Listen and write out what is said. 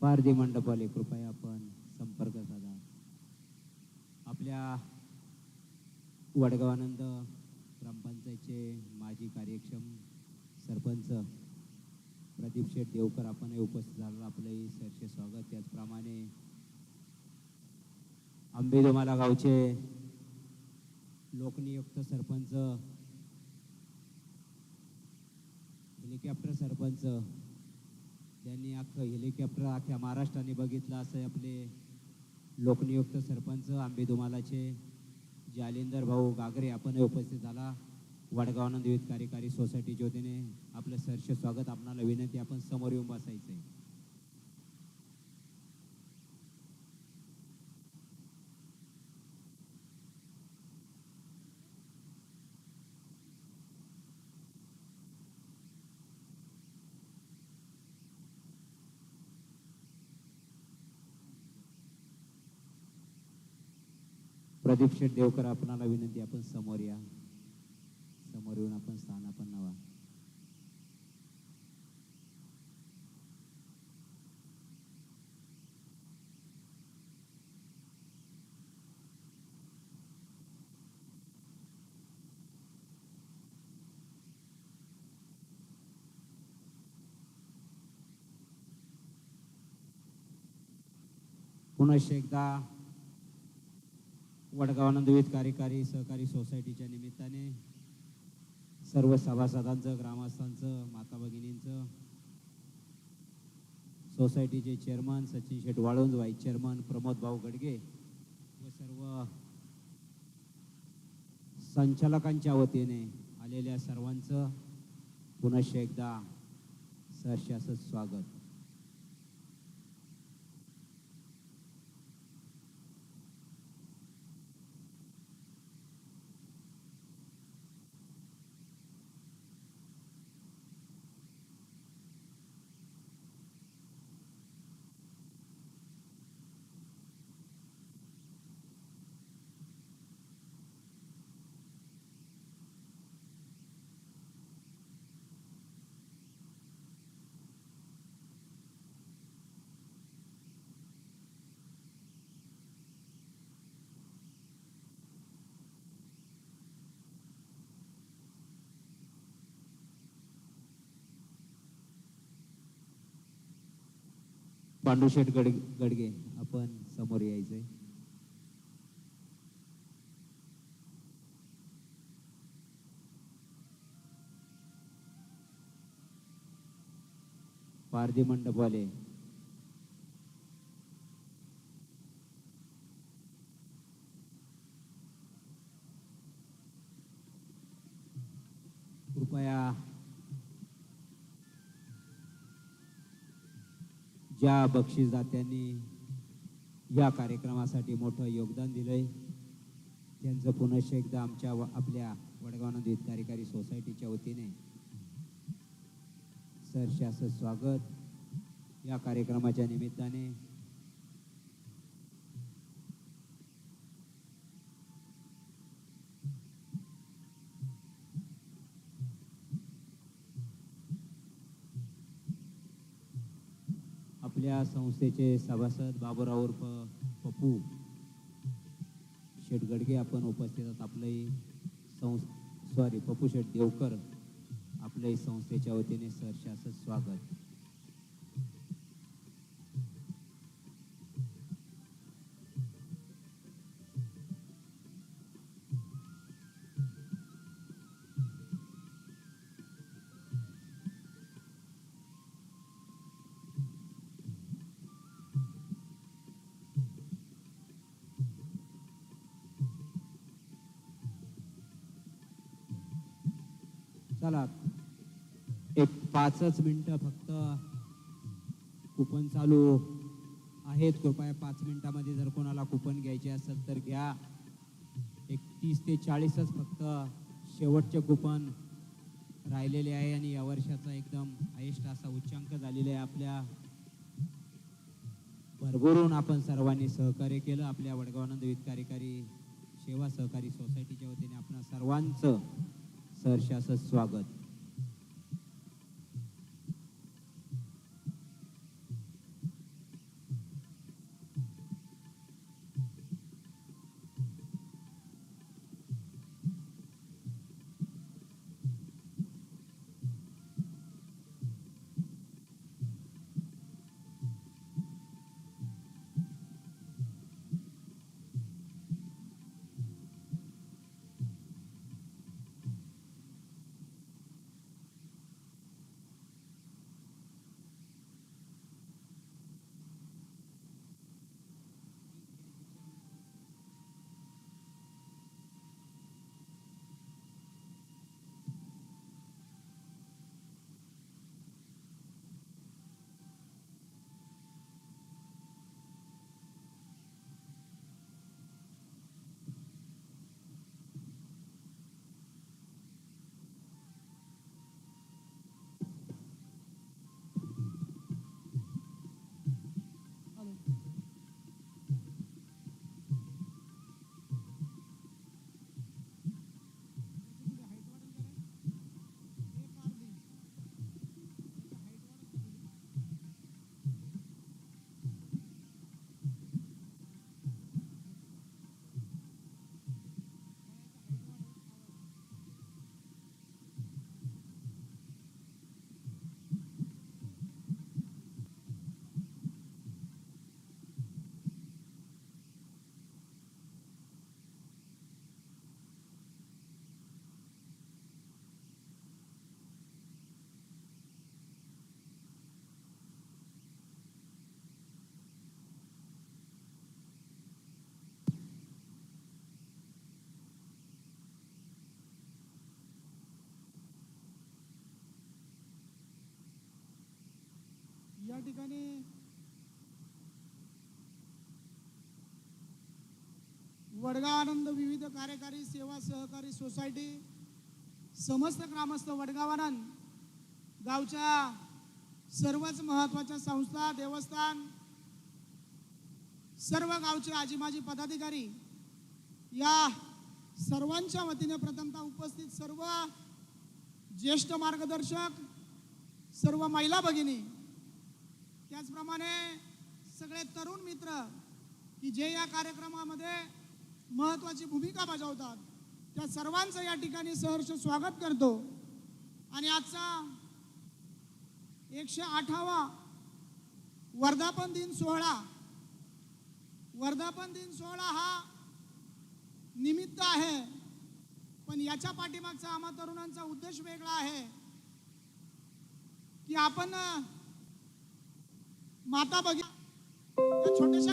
पारधी मंडपाले कृपया आपण संपर्क साधा. आपल्या वडगावानंद ग्रामपंचायतचे माजी कार्यक्षम सरपंच प्रदीप शेठ देवकर आपण उपस्थित झालं आपलंही सरचे स्वागत. त्याचप्रमाणे आंबेदोमाला गावचे लोकनियुक्त सरपंच हेलिकॉप्टर सरपंच त्यांनी अख्खं हेलिकॉप्टर अख्ख्या महाराष्ट्राने बघितलं असं आपले लोकनियुक्त सरपंच आंबेदुमालाचे जालिंदर भाऊ गागरे आपण उपस्थित झाला. वडगावानंद विविध कार्यकारी सोसायटीच्या वतीने आपलं सरचे स्वागत आपणाला विनंती आपण समोर येऊन बसायचं आहे प्रदीप शेठ देवकर आपणाला विनंती आपण समोर या. समोर येऊन आपण स्थान आपण नवा पुन्हा एकदा वडगावानंद विविध कार्यकारी सहकारी सोसायटीच्या निमित्ताने सर्व सभासदांचं ग्रामस्थांचं माता भगिनींचं सोसायटीचे chairman Sachin Sheth Walunj vice chairman Pramod Bhau Gadge व सर्व संचालकांच्या वतीने आलेल्या सर्वांचं पुनश्च एकदा सहशासच स्वागत. पांडुशेठ गड गडगे आपण समोर यायचंय. पारधी मंडपवाले कृपया ज्या बक्षीसदात्यांनी या कार्यक्रमासाठी मोठं योगदान दिलंय. त्यांचं पुनश्च एकदा आमच्या व- आपल्या वडगाव कार्यकारी सोसायटीच्या वतीने सरसे स्वागत. या कार्यक्रमाच्या निमित्ताने आपल्या संस्थेचे सभासद बाबुराव उर्फ पप्पू शेठ गडगे आपण उपस्थित आहात. आपलंही संस् सॉरी पप्पू शेठ देवकर आपल्याही संस्थेच्या वतीने सरशासत स्वागत. चला. एक पाचच मिनटं फक्त. कुपन चालू आहेत. कृपया पाच मिनिटामध्ये जर कोणाला कुपन घ्यायचे असेल तर घ्या. एक तीस ते चाळीसच फक्त शेवटचे कुपन राहिलेले आहे आणि या वर्षाचा एकदम हायेस्ट असा उच्चांक झालेला आहे आपल्या. भरभरून आपण सर्वांनी सहकार्य केलं. आपल्या वडगावानंद विविध कार्यकारी सेवा सहकारी सोसायटीच्या वतीने आपण सर्वांचं सहर्ष असं स्वागत. ठिकाणी वडगा आनंद विविध कार्यकारी सेवा सहकारी सोसायटी समस्त ग्रामस्थ वडगाव गावच्या सर्वच महत्त्वाच्या संस्था देवस्थान सर्व गावचे आजी माजी पदाधिकारी या सर्वांच्या वतीने प्रथमतः उपस्थित सर्व ज्येष्ठ मार्गदर्शक सर्व महिला भगिनी त्याचप्रमाणे सगळे तरुण मित्र की जे या कार्यक्रमामध्ये महत्त्वाची भूमिका बजावतात त्या सर्वांचं या ठिकाणी सहर्ष स्वागत करतो. आणि आजचा एकशे आठावा वर्धापन दिन सोहळा वर्धापन दिन सोहळा हा निमित्त आहे पण याच्या पाठीमागचा आम्हा तरुणांचा उद्देश वेगळा आहे की आपण माता बघित छोट्याशा